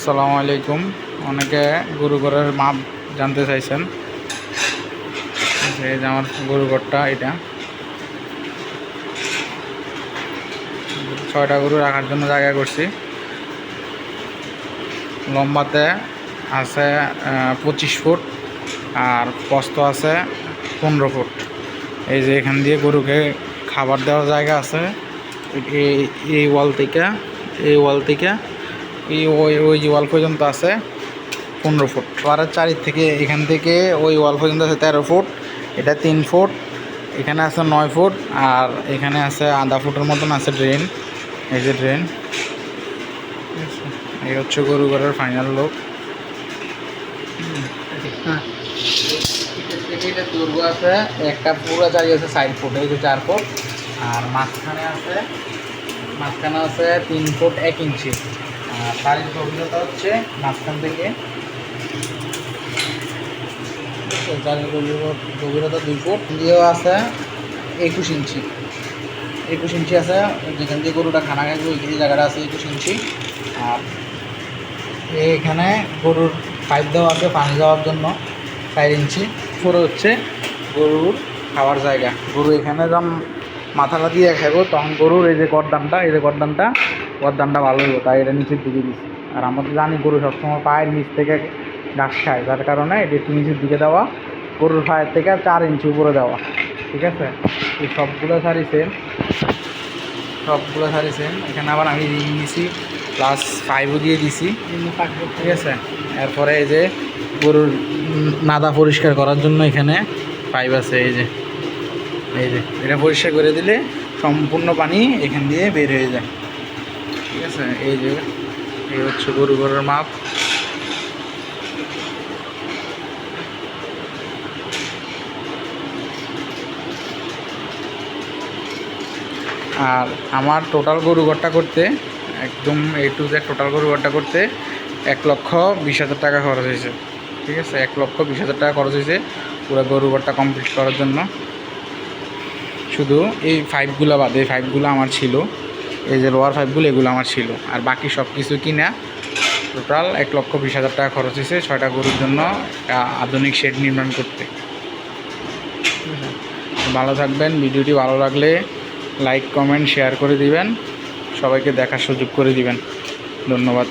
আসসালামু আলাইকুম। অনেকে গরু ঘরের মাপ জানতে চাইছেন। এই যে আমার গরু ঘরটা, এটা। ছয়টা গরু রাখার জন্য জায়গা করছি। লম্বাতে আছে পঁচিশ ফুট আর প্রস্থ আছে পনেরো ফুট। এই যে এখান দিয়ে গরুকে খাবার দেওয়ার জায়গা আছে। এই ওয়াল থেকে, এই ওয়াল থেকে এই ওই ওই যে ওয়াল পর্যন্ত আছে, পনেরো ফুট। আর চারি থেকে, এখান থেকে ওই ওয়াল পর্যন্ত আছে তেরো ফুট, এটা তিন ফুট, এখানে আছে নয় ফুট, আর এখানে আছে আধা ফুটের মতন আছে ড্রেন এই যে ড্রেন এই হচ্ছে গরু ঘরের ফাইনাল লোক আছে, একটা পুরো চারি আছে সাইড ফুট, এই যে চার ফুট। আর মাঝখানে আছে মাঝখানে আছে তিন ফুট এক ইঞ্চি। আর বাড়ির গভীরতা হচ্ছে মাঝখান থেকে। গভীর- গভীরতা দুই ফুট দিয়েও আছে একুশ ইঞ্চি। একুশ ইঞ্চি আছে যেখান দিয়ে গরুটা খানা খাইবে ওই এই জায়গাটা আছে একুশ ইঞ্চি। আর এখানে গরুর পাইপ দেওয়া আছে পানি দেওয়ার জন্য চার ইঞ্চি। পুরো হচ্ছে গরুর খাওয়ার জায়গা। গরু এখানে যখন মাথাটা দিয়ে খাইবো তখন গরুর এই যে গরদানটা এই যে গরদানটা গরদানটা ভালো হইব তাই এটা নিচের দিকে দিচ্ছি আর আমরা তো জানি গরু সবসময় পায়ের নিচ থেকে ঘাস খায়, যার কারণে এটা একটু নিচের দিকে দেওয়া, গরুর পায়ের থেকে চার ইঞ্চি উপরে দেওয়া, ঠিক আছে? এই সবগুলো শাড়ি সেম সবগুলো শাড়ি সেম এখানে আবার আমি রিং দিছি প্লাস ফাইভও দিয়ে দিছি, ঠিক আছে? এরপরে এই যে গরুর নাদা পরিষ্কার করার জন্য এখানে পাইপ আছে, এই যে এই যে, এটা পরিষ্কার করে দিলে সম্পূর্ণ পানি এখান দিয়ে বের হয়ে যায়। ঠিক আছে, এই যে, এই হচ্ছে গরু গরুর মাপ। আর আমার টোটাল গরু ঘরটা করতে, একদম এ টু জেড টোটাল গরু ঘরটা করতে এক লক্ষ বিশ হাজার টাকা খরচ হয়েছে। ঠিক আছে, এক লক্ষ বিশ হাজার টাকা খরচ হয়েছে পুরো গরু ঘরটা কমপ্লিট করার জন্য। শুধু এই ফাইভগুলো বাদে, এই ফাইভগুলো আমার ছিল। এই যে লোয়ার ফাইভগুলো এগুলো আমার ছিল। আর বাকি সব কিছু কিনা টোটাল এক লক্ষ বিশ হাজার টাকা খরচ হয়েছে ছয়টা গরুর জন্য একটা আধুনিক শেড নির্মাণ করতে। ভালো থাকবেন, ভিডিওটি ভালো লাগলে লাইক কমেন্ট শেয়ার করে দিবেন। সবাইকে দেখার সুযোগ করে দিবেন। ধন্যবাদ।